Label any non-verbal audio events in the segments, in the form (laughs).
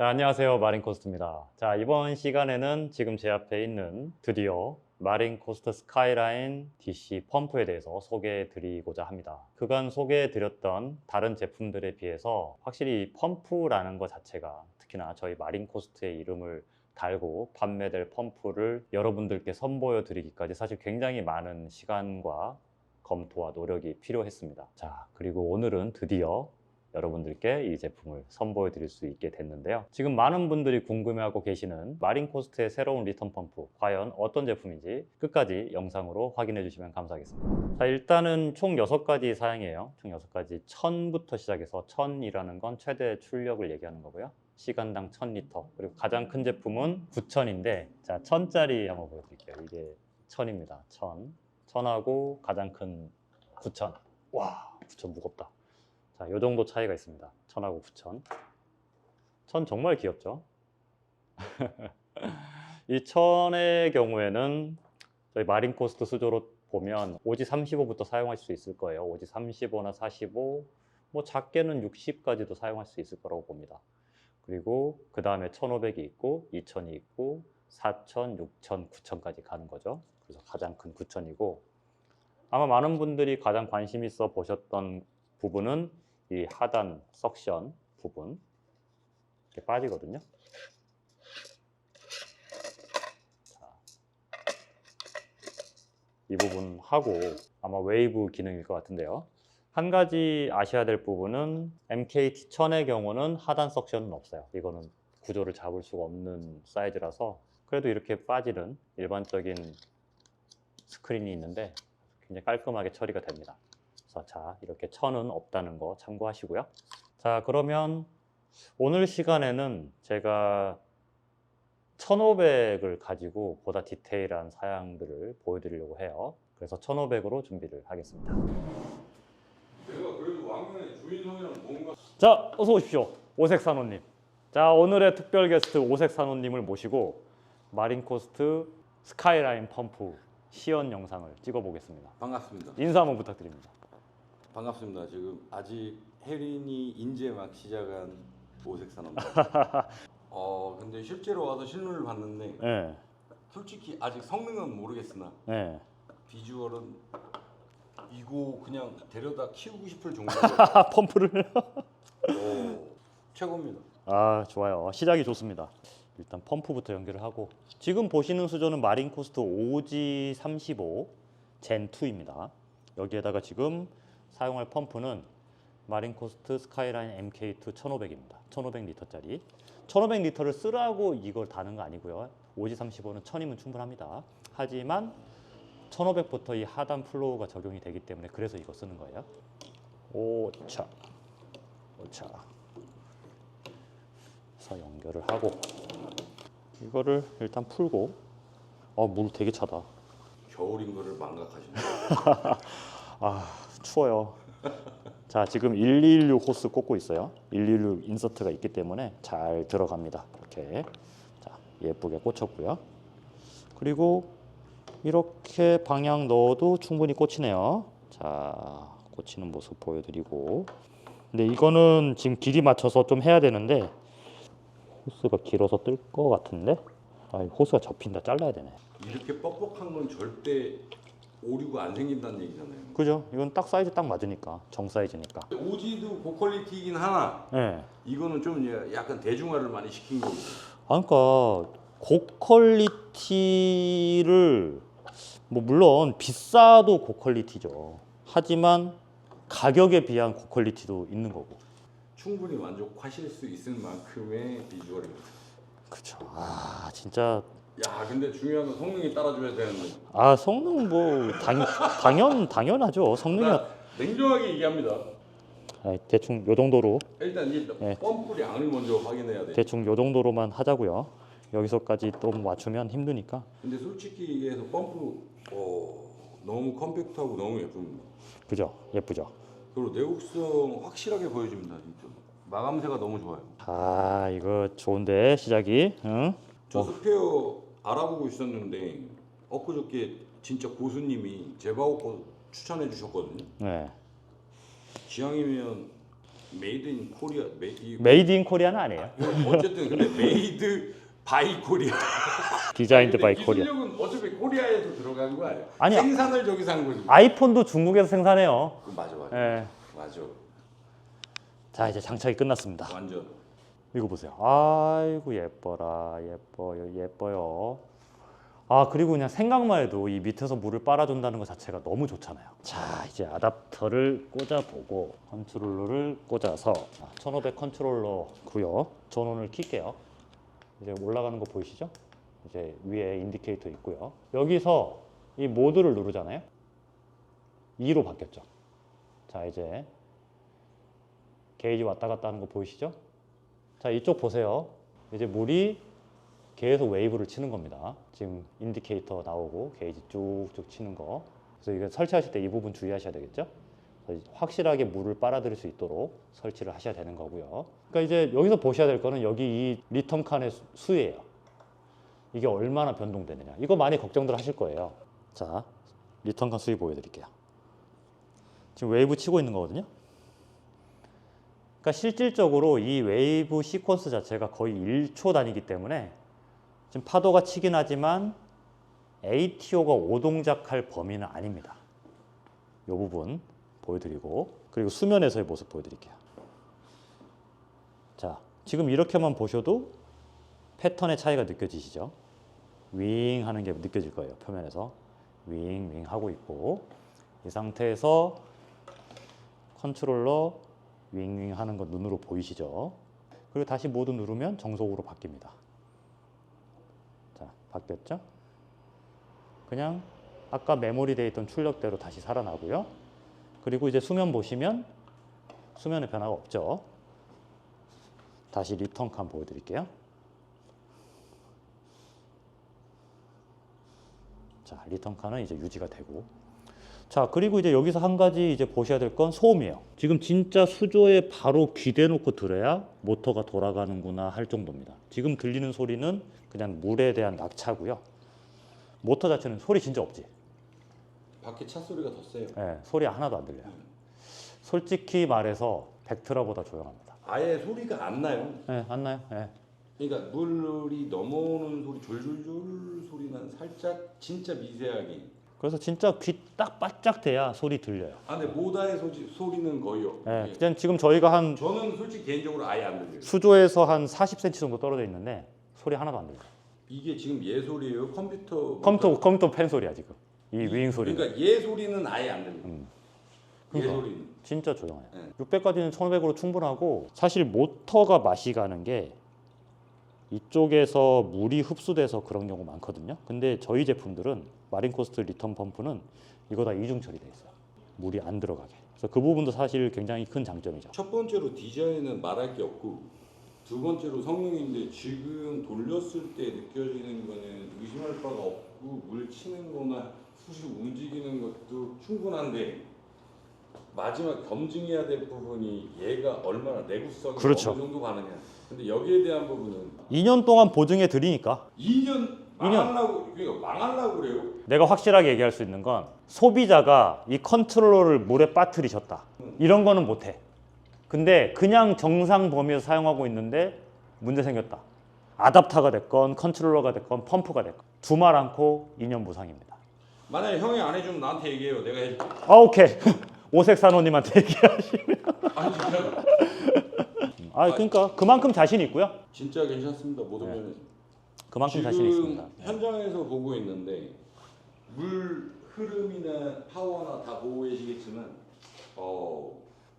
자, 안녕하세요. 마린코스트입니다. 자, 이번 시간에는 지금 제 앞에 있는 드디어 마린코스트 스카이라인 DC 펌프에 대해서 소개해 드리고자 합니다. 그간 소개해 드렸던 다른 제품들에 비해서 확실히 펌프라는 것 자체가 특히나 저희 마린코스트의 이름을 달고 판매될 펌프를 여러분들께 선보여 드리기까지 사실 굉장히 많은 시간과 검토와 노력이 필요했습니다. 자, 그리고 오늘은 드디어 여러분들께 이 제품을 선보여 드릴 수 있게 됐는데요. 지금 많은 분들이 궁금해하고 계시는 마린코스트의 새로운 리턴 펌프 과연 어떤 제품인지 끝까지 영상으로 확인해 주시면 감사하겠습니다. 자, 일단은 총 6가지 사양이에요. 총 6가지 1000부터 시작해서 1000이라는 건 최대 출력을 얘기하는 거고요. 시간당 1000리터. 그리고 가장 큰 제품은 9000인데 자, 1000짜리 한번 보여 드릴게요. 이게 1000입니다. 1000. 1000하고 가장 큰 9000. 와, 9000 무겁다. 자, 요 정도 차이가 있습니다. 1000하고 9000. 1000 정말 귀엽죠? (laughs) 이 1000의 경우에는 저희 마린 코스트 수조로 보면 오지 35부터 사용할 수 있을 거예요. 오지 35나 45, 뭐 작게는 60까지도 사용할 수 있을 거라고 봅니다. 그리고 그 다음에 1500이 있고 2000이 있고 4000, 6000, 9000까지 가는 거죠. 그래서 가장 큰 9000이고 아마 많은 분들이 가장 관심 있어 보셨던 부분은 이 하단 석션 부분 이렇게 빠지거든요. 자, 이 부분 하고 아마 웨이브 기능일 것 같은데요. 한 가지 아셔야 될 부분은 MKT 1000의 경우는 하단 석션은 없어요. 이거는 구조를 잡을 수가 없는 사이즈라서 그래도 이렇게 빠지는 일반적인 스크린이 있는데 굉장히 깔끔하게 처리가 됩니다. 그래서 자 이렇게 천은 없다는 거 참고하시고요. 자 그러면 오늘 시간에는 제가 1500을 가지고 보다 디테일한 사양들을 보여드리려고 해요. 그래서 1500으로 준비를 하겠습니다. 내가 그래도 왕년에 주인성이랑 뭔가 자 어서 오십시오 오색산호님. 자 오늘의 특별 게스트 오색산호님을 모시고 마린코스트 스카이라인 펌프 시연 영상을 찍어보겠습니다. 반갑습니다. 인사 한번 부탁드립니다. 반갑습니다. 지금 아직 혜린이 이제 막 시작한 오색산업입니다. (laughs) 어 근데 실제로 와서 실물을 봤는데 네, 솔직히 아직 성능은 모르겠으나 네. 비주얼은 이거 그냥 데려다 키우고 싶을 (laughs) 정도로 아 펌프를 어, 최고입니다. 아 좋아요 시작이 좋습니다 일단 펌프부터 연결을 하고 지금 보시는 수조는 마린코스트 OG35 젠2입니다 여기에다가 지금 사용할 펌프는 마린코스트 스카이라인 MK2 1500입니다. 1500리터짜리. 1500리터를 쓰라고 이걸 다는 거 아니고요. OG35는 1000이면 충분합니다. 하지만 1500부터 이 하단 플로우가 적용이 되기 때문에 그래서 이거 쓰는 거예요. 오차. 오차. 그래서 연결을 하고 이거를 일단 풀고. 어 물 되게 차다. 겨울인 거를 망각하시네. (laughs) (laughs) 아 추워요. 자 지금 1216 호스 꽂고 있어요. 116 인서트가 있기 때문에 잘 들어갑니다. 이렇게. 자 예쁘게 꽂혔고요. 그리고 이렇게 방향 넣어도 충분히 꽂히네요. 자 꽂히는 모습 보여드리고. 근데 이거는 지금 길이 맞춰서 좀 해야 되는데 호스가 길어서 뜰 것 같은데? 아 호스가 접힌다. 잘라야 되네. 이렇게 뻑뻑한 건 절대 오류가 안 생긴다는 얘기잖아요. 그죠 이건 딱 사이즈 딱 맞으니까 정 사이즈니까 오지도 고퀄리티이긴 하나 예 이거는 좀 약간 대중화를 많이 시킨 거고. 아, 그러니까 고퀄리티를 뭐 물론 비싸도 고퀄리티죠. 하지만 가격에 비한 고퀄리티도 있는 거고. 충분히 만족하실 수 있을 만큼의 비주얼입니다. 그렇죠. 아 진짜 야, 근데 중요한 건 성능이 따라줘야 되는데. 아 성능 뭐 당, 당연 당연하죠. 성능이 나 냉정하게 얘기합니다. 아, 대충 요 정도로 일단 이 네. 펌프량을 먼저 확인해야 돼. 대충 요 정도로만 하자고요. 여기서까지 또 맞추면 힘드니까. 근데 솔직히 얘기해서 펌프 어, 너무 컴팩트하고 너무 예쁩니다. 그죠? 예쁘죠? 그리고 내구성 확실하게 보여줍니다, 진짜. 마감새가 너무 좋아요. 아 이거 좋은데 시작이. 응? 저 스페어 알아보고 있었는데 엊그저께 진짜 고수님이 제바오 거 추천해 주셨거든요. 네. 지향이면 메이드 인 코리아 메 이 메이드 인 코리아는 아니에요. 어쨌든 근데 메이드 바이 코리아. 디자인드 바이 코리아. 기술력은 어차피 코리아에도 들어간 거 아니야? 아니야. 생산을 저기서 한 거지. 아이폰도 중국에서 생산해요. 그 맞아 맞아. 예. 맞아. 자 이제 장착이 끝났습니다. 완전. 이거 보세요. 아이고 예뻐라 예뻐요 예뻐요. 아 그리고 그냥 생각만 해도 이 밑에서 물을 빨아준다는 것 자체가 너무 좋잖아요. 자 이제 아답터를 꽂아보고 컨트롤러를 꽂아서 1500 컨트롤러고요. 전원을 킬게요. 이제 올라가는 거 보이시죠? 이제 위에 인디케이터 있고요. 여기서 이 모드를 누르잖아요. 2로 바뀌었죠. 자 이제 게이지 왔다 갔다 하는 거 보이시죠? 자 이쪽 보세요. 이제 물이 계속 웨이브를 치는 겁니다. 지금 인디케이터 나오고 게이지 쭉쭉 치는 거. 그래서 이거 설치하실 때 이 부분 주의하셔야 되겠죠? 확실하게 물을 빨아들일 수 있도록 설치를 하셔야 되는 거고요. 그러니까 이제 여기서 보셔야 될 거는 여기 이 리턴 칸의 수- 수예요. 이게 얼마나 변동되느냐. 이거 많이 걱정들 하실 거예요. 자, 리턴 칸 수위 보여드릴게요. 지금 웨이브 치고 있는 거거든요. 그러니까 실질적으로 이 웨이브 시퀀스 자체가 거의 1초 단위이기 때문에 지금 파도가 치긴 하지만 ATO가 오동작할 범위는 아닙니다. 이 부분 보여드리고 그리고 수면에서의 모습 보여드릴게요. 자, 지금 이렇게만 보셔도 패턴의 차이가 느껴지시죠? 윙 하는 게 느껴질 거예요. 표면에서 윙, 윙 하고 있고 이 상태에서 컨트롤러 윙윙 하는 거 눈으로 보이시죠? 그리고 다시 모두 누르면 정속으로 바뀝니다. 자, 바뀌었죠? 그냥 아까 메모리 돼 있던 출력대로 다시 살아나고요. 그리고 이제 수면 보시면 수면에 변화가 없죠. 다시 리턴 칸 보여드릴게요. 자, 리턴 칸은 이제 유지가 되고 자, 그리고 이제 여기서 한 가지 이제 보셔야 될 건 소음이에요. 지금 진짜 수조에 바로 귀대 놓고 들어야 모터가 돌아가는구나 할 정도입니다. 지금 들리는 소리는 그냥 물에 대한 낙차고요. 모터 자체는 소리 진짜 없지. 밖에 차 소리가 더 세요. 예, 소리 하나도 안 들려요. 솔직히 말해서 벡트라보다 조용합니다. 아예 소리가 안 나요. 예, 안 나요? 예. 그러니까 물이 넘어오는 소리, 졸졸졸 소리만 살짝 진짜 미세하게. 그래서 진짜 귀 딱 바짝 대야 소리 들려요. 아, 근데 모다의 소지, 소리는 거의요. 예, 그냥 지금 저희가 한 저는 솔직히 개인적으로 아예 안 들려요. 수조에서 한 40cm 정도 떨어져 있는데 소리 하나도 안 들려요. 이게 지금 얘 소리예요? 컴퓨터 컴퓨터 컴퓨터 팬 소리야 지금. 이 윙 소리. 그러니까 얘 소리는 아예 안 들려요. 음. 얘 그러니까. 소리는. 진짜 조용해요. 네. 600까지는 1500으로 충분하고 사실 모터가 맛이 가는 게 이쪽에서 물이 흡수돼서 그런 경우 많거든요. 근데 저희 제품들은 마린코스트 리턴 펌프는 이거 다 이중 처리돼 있어요. 물이 안 들어가게. 그래서 그 부분도 사실 굉장히 큰 장점이죠. 첫 번째로 디자인은 말할 게 없고 두 번째로 성능인데 지금 돌렸을 때 느껴지는 거는 의심할 바가 없고 물 치는 거나 숱이 움직이는 것도 충분한데 마지막 검증해야 될 부분이 얘가 얼마나 내구성이 그렇죠. 어느 정도 가느냐 근데 여기에 대한 부분은 2년 동안 보증해 드리니까 2년 망하려고 그러니까 망하려고 그래요 내가 확실하게 얘기할 수 있는 건 소비자가 이 컨트롤러를 물에 빠뜨리셨다. 이런 거는 못 해. 근데 그냥 정상 범위에서 사용하고 있는데 문제 생겼다. 아답터가 됐건 컨트롤러가 됐건 펌프가 됐건 두말 않고 2년 무상입니다. 만약에 형이 안 해주면 나한테 얘기해요 내가 해줄게 아 오케이. (laughs) 오색 산호님한테 얘기하시. 아니 진짜 (laughs) 아 그러니까 그만큼 자신 있고요. 진짜 괜찮습니다 모든 네. 면에서 그만큼 자신 지금 있습니다. 현장에서 보고 있는데 물 흐름이나 파워나 다 보고 계시겠지만 어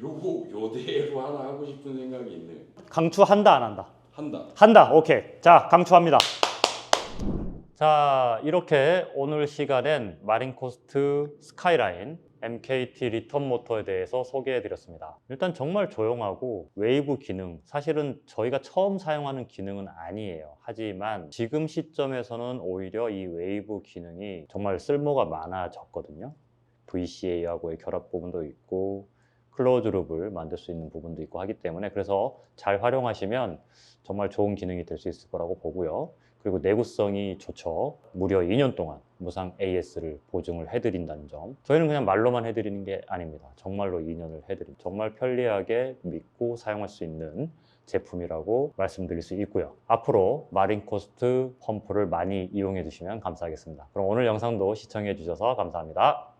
요거 요대로 하나 하고 싶은 생각이 있네요. 강추한다 안 한다. 한다. 한다. 오케이. 자, 강추합니다. 자, 이렇게 오늘 시간엔 마린코스트 스카이라인 MKT 리턴 모터에 대해서 소개해 드렸습니다. 일단 정말 조용하고 웨이브 기능, 사실은 저희가 처음 사용하는 기능은 아니에요. 하지만 지금 시점에서는 오히려 이 웨이브 기능이 정말 쓸모가 많아졌거든요. VCA하고의 결합 부분도 있고 클로즈 룹을 만들 수 있는 부분도 있고 하기 때문에 그래서 잘 활용하시면 정말 좋은 기능이 될 수 있을 거라고 보고요. 그리고 내구성이 좋죠. 무려 2년 동안 무상 AS를 보증을 해드린다는 점. 저희는 그냥 말로만 해드리는 게 아닙니다. 정말로 2년을 해드립니다. 정말 편리하게 믿고 사용할 수 있는 제품이라고 말씀드릴 수 있고요. 앞으로 마린코스트 펌프를 많이 이용해 주시면 감사하겠습니다. 그럼 오늘 영상도 시청해 주셔서 감사합니다.